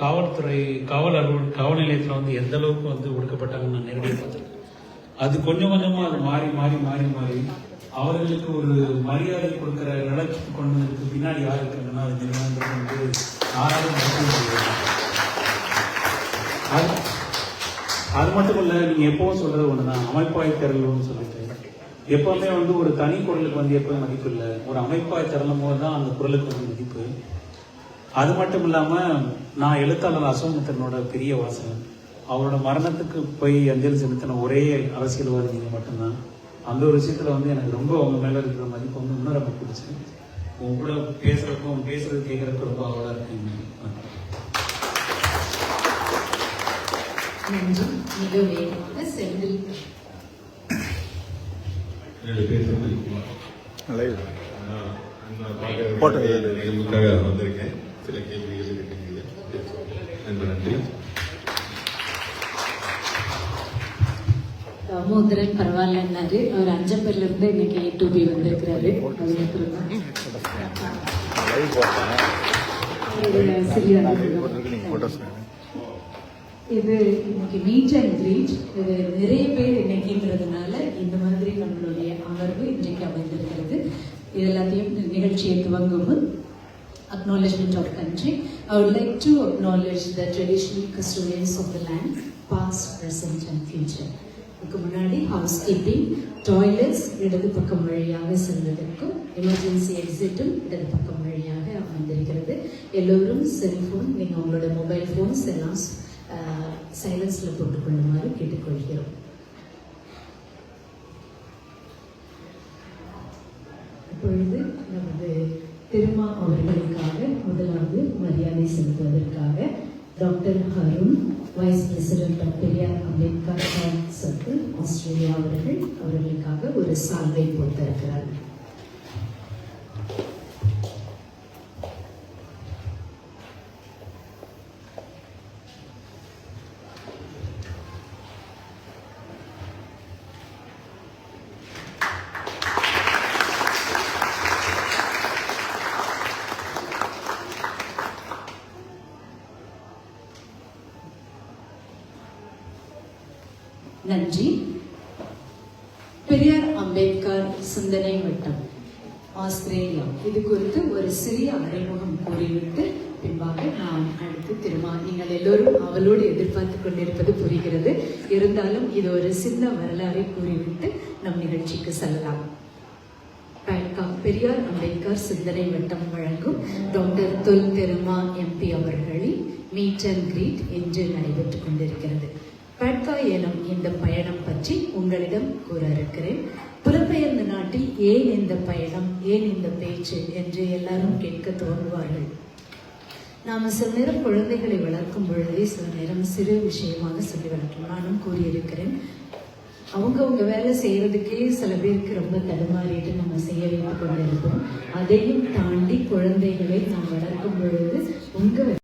காவல்துறை காவல் அலுவல் காவல் நிலையத்தில் வந்து எந்த அளவுக்கு வந்து ஒடுக்கப்பட்டாங்கன்னு நான் நேரடியாக பார்த்துருக்கேன். அது கொஞ்சம் கொஞ்சமாக அது மாறி மாறி மாறி மாறி அவர்களுக்கு ஒரு மரியாதை கொடுக்குற நிலைக்கு கொண்டு வந்ததுக்கு பின்னாடி யார் இருக்காங்கன்னா அது நிர்வாகத்தில் வந்து யாராலும் அது அது மட்டும் இல்லை நீங்க எப்பவும் சொல்றது தான் அமைப்பாய் திரள்னு சொல்லிட்டு. எப்போவுமே வந்து ஒரு தனி குரலுக்கு வந்து எப்போதும் மதிப்பு இல்லை. ஒரு அமைப்பாய் திரளும் போது தான் அந்த குரலுக்கு வந்து மதிப்பு. அது மட்டும் இல்லாம நான் எழுத்தாளர் அசோகமித்திரனோட பெரிய வாசகன். அவரோட மரணத்துக்கு போய் அஞ்சலி செலுத்தின ஒரே அரசியல்வாதி நீங்க மட்டும்தான். அந்த ஒரு விஷயத்துல வந்து எனக்கு ரொம்ப உங்க மேல இருக்கிற மதிப்பு வந்து இன்னும் ரொம்ப பிடிச்சு. உங்க கூட பேசுறப்போ பேசுறது கேட்கறப்ப ரொம்ப அவளா இருக்கீங்க. என்னுடைய பேர் போட்டோ வந்திருக்கேன். சில கேள்விகள் இருக்குங்க நன்றி நன்றி. தாமோதரன் பரவாயில்லன்னாரு. அவர் அஞ்சம்பர்ல இருந்து இன்னைக்கு ஏ டு பி வந்திருக்கிறாரு. அதுக்கப்புறம். சிறிய இது இன்னைக்கு மீட் அண்ட் கிரீட் இது நிறைய பேர் இன்னைக்குன்றதுனால இந்த மாதிரி நம்மளுடைய அமர்வு இன்றைக்கு அமைந்திருக்கிறது. இது எல்லாத்தையும் நிகழ்ச்சியை துவங்கும் acknowledgement of country. I would like to acknowledge the traditional custodians of the land, past, present and future. இதுக்கு முன்னாடி ஹவுஸ் கீப்பிங் டாய்லெட்ஸ் இடது பக்கம் வழியாக செல்வதற்கும் எமர்ஜென்சி எக்ஸிட்டும் இடது பக்கம் வழியாக அமைந்திருக்கிறது எல்லோரும் செல்ஃபோன் நீங்கள் உங்களோட மொபைல் ஃபோன்ஸ் எல்லாம் சைலன்ஸில் போட்டுக்கொள்ளுமாறு கேட்டுக்கொள்கிறோம் இப்பொழுது நம்ம திருமா அவர்களுக்காக முதலாவது மரியாதை செலுத்துவதற்காக doctor Harun vice president of Periyar Ambedkar circle Australia அவர்கள் அவர்களுக்காக ஒரு சால்வை போட்டிருக்கிறார் நன்றி. பெரியார் அம்பேத்கர் சிந்தனை வட்டம் ஆஸ்திரேலியா. இது குறித்து ஒரு சிறிய அறிமுகம் கூறிவிட்டு பின்பாக நாம் அடுத்து திரும்ப நீங்கள் எல்லோரும் அவளோடு எதிர்பார்த்து கொண்டிருப்பது புரிகிறது. இருந்தாலும் இது ஒரு சின்ன வரலாறை கூறிவிட்டு நம் நிகழ்ச்சிக்கு செல்லலாம். பேட்கா- பெரியார் அம்பேத்கர் சிந்தனை வட்டம் வழங்கும் டாக்டர் தொல் திருமா எம்பி அவர்களின் மீட் அண்ட் கிரீட் என்று நடைபெற்றுக் கொண்டிருக்கிறது. எனும் இந்த பயணம் பற்றி உங்களிடம் கூற இருக்கிறேன் புலம்பெயர்ந்த நாட்டில் ஏன் இந்த பயணம் ஏன் இந்த பேச்சு என்று எல்லாரும் கேட்க தோன்றுவார்கள் நாம் சில நேரம் குழந்தைகளை வளர்க்கும் பொழுதே சில நேரம் சிறு விஷயமாக சொல்லி வளர்க்கும் நானும் கூறியிருக்கிறேன். அவங்க அவங்க வேலை செய்யறதுக்கே சில பேருக்கு ரொம்ப தடுமாறிட்டு நம்ம செய்ய வைத்து கொண்டிருக்கோம் அதையும் தாண்டி குழந்தைகளை நாம் வளர்க்கும் பொழுது